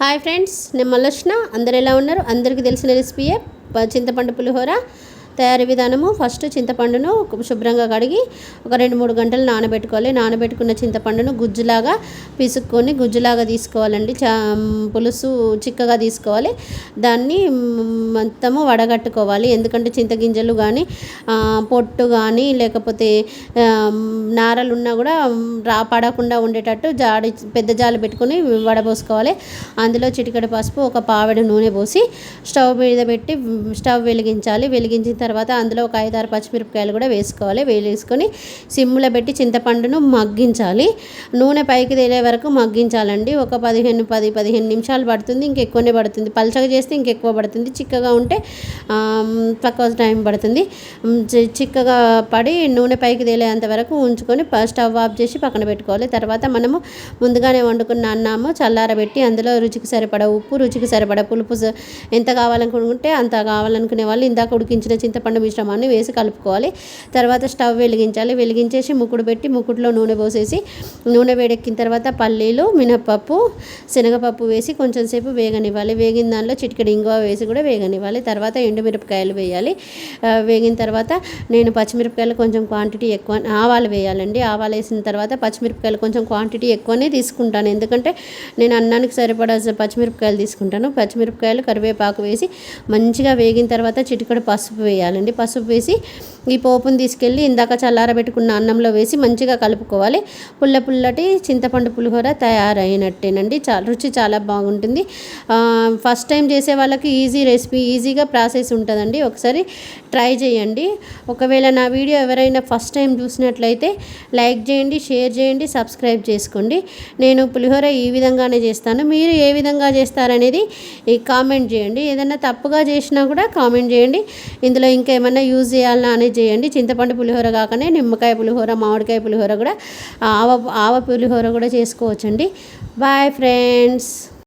Hi friends నేను మళ్ళొచ్చిన అందరు ఎలా ఉన్నారు? అందరికీ తెలిసిన రెసిపీయే. చింతపండు పులిహోర. తయారీ విధానము. ఫస్ట్ చింతపండును శుభ్రంగా కడిగి ఒక రెండు మూడు గంటలు నానబెట్టుకోవాలి. నానబెట్టుకున్న చింతపండును గుజ్జులాగా పిసుక్కొని గుజ్జులాగా తీసుకోవాలండి. చా పులుసు చిక్కగా తీసుకోవాలి. దాన్ని మొత్తము వడగట్టుకోవాలి. ఎందుకంటే చింతగింజలు కానీ పొట్టు కానీ లేకపోతే నారలు ఉన్నా కూడా రా పడకుండా ఉండేటట్టు జాడి పెద్ద జాలు పెట్టుకొని వడబోసుకోవాలి. అందులో చిటికడ పసుపు ఒక పావిడ నూనె పోసి స్టవ్ మీద పెట్టి స్టవ్ వెలిగించాలి. వెలిగించిన తర్వాత అందులో ఒక ఐదారు పచ్చిమిరపకాయలు కూడా వేసుకోవాలి. వేసుకొని సిమ్లో పెట్టి చింతపండును మగ్గించాలి. నూనె పైకి తేలే వరకు మగ్గించాలండి. ఒక పదిహేను పది పదిహేను నిమిషాలు పడుతుంది. ఇంకెక్కువనే పడుతుంది. పలచగా చేస్తే ఇంకెక్కువ పడుతుంది. చిక్కగా ఉంటే తక్కువ టైం పడుతుంది. చిక్కగా పడి నూనె పైకి తేలేంత వరకు ఉంచుకొని స్టవ్ ఆఫ్ చేసి పక్కన పెట్టుకోవాలి. తర్వాత మనము ముందుగానే వండుకున్న అన్నాము చల్లారబెట్టి అందులో రుచికి సరిపడ ఉప్పు రుచికి సరిపడ పులుపు ఎంత కావాలనుకుంటే అంత కావాలనుకునే వాళ్ళు ఇందాక ఉడికించిన చింత చింతపండు మిశ్రమాన్ని వేసి కలుపుకోవాలి. తర్వాత స్టవ్ వెలిగించాలి. వెలిగించేసి ముక్కుడు పెట్టి ముక్కుడులో నూనె పోసేసి నూనె వేడెక్కిన తర్వాత పల్లీలు మినపప్పు శనగపప్పు వేసి కొంచెం సేపు వేగనివ్వాలి. వేగిన దానిలో చిటికెడు ఇంగువ వేసి కూడా వేగనివ్వాలి. తర్వాత ఎండుమిరపకాయలు వేయాలి. వేగిన తర్వాత నేను పచ్చిమిరపకాయలు కొంచెం క్వాంటిటీ ఎక్కువ ఆవాలు వేయాలండి. ఆవాలు వేసిన తర్వాత పచ్చిమిరపకాయలు కొంచెం క్వాంటిటీ ఎక్కువనే తీసుకుంటాను. ఎందుకంటే నేను అన్నానికి సరిపడా పచ్చిమిరపకాయలు తీసుకుంటాను. పచ్చిమిరపకాయలు కరివేపాకు వేసి మంచిగా వేగిన తర్వాత చిటికడు పసుపు వేయాలి. వేయాలండి పసుపు వేసి ఈ పోపును తీసుకెళ్ళి ఇందాక చల్లారబెట్టుకున్న అన్నంలో వేసి మంచిగా కలుపుకోవాలి. పుల్ల పుల్లటి చింతపండు పులిహోర తయారైనట్టేనండి. చాలా రుచి చాలా బాగుంటుంది. ఫస్ట్ టైం చేసే వాళ్ళకి ఈజీ రెసిపీ ఈజీగా ప్రాసెస్ ఉంటుందండి. ఒకసారి ట్రై చేయండి. ఒకవేళ నా వీడియో ఎవరైనా ఫస్ట్ టైం చూసినట్లయితే లైక్ చేయండి షేర్ చేయండి సబ్స్క్రైబ్ చేసుకోండి. నేను పులిహోర ఈ విధంగానే చేస్తాను. మీరు ఏ విధంగా చేస్తారనేది కామెంట్ చేయండి. ఏదైనా తప్పుగా చేసినా కూడా కామెంట్ చేయండి. ఇందులో ఇంకేమైనా యూజ్ చేయాలన్నా అనేది చేయండి. చింతపండు పులిహోర కాకనే నిమ్మకాయ పులిహోర మామిడికాయ పులిహోర కూడా ఆవ ఆవ పులిహోర కూడా చేసుకోవచ్చండి. Bye friends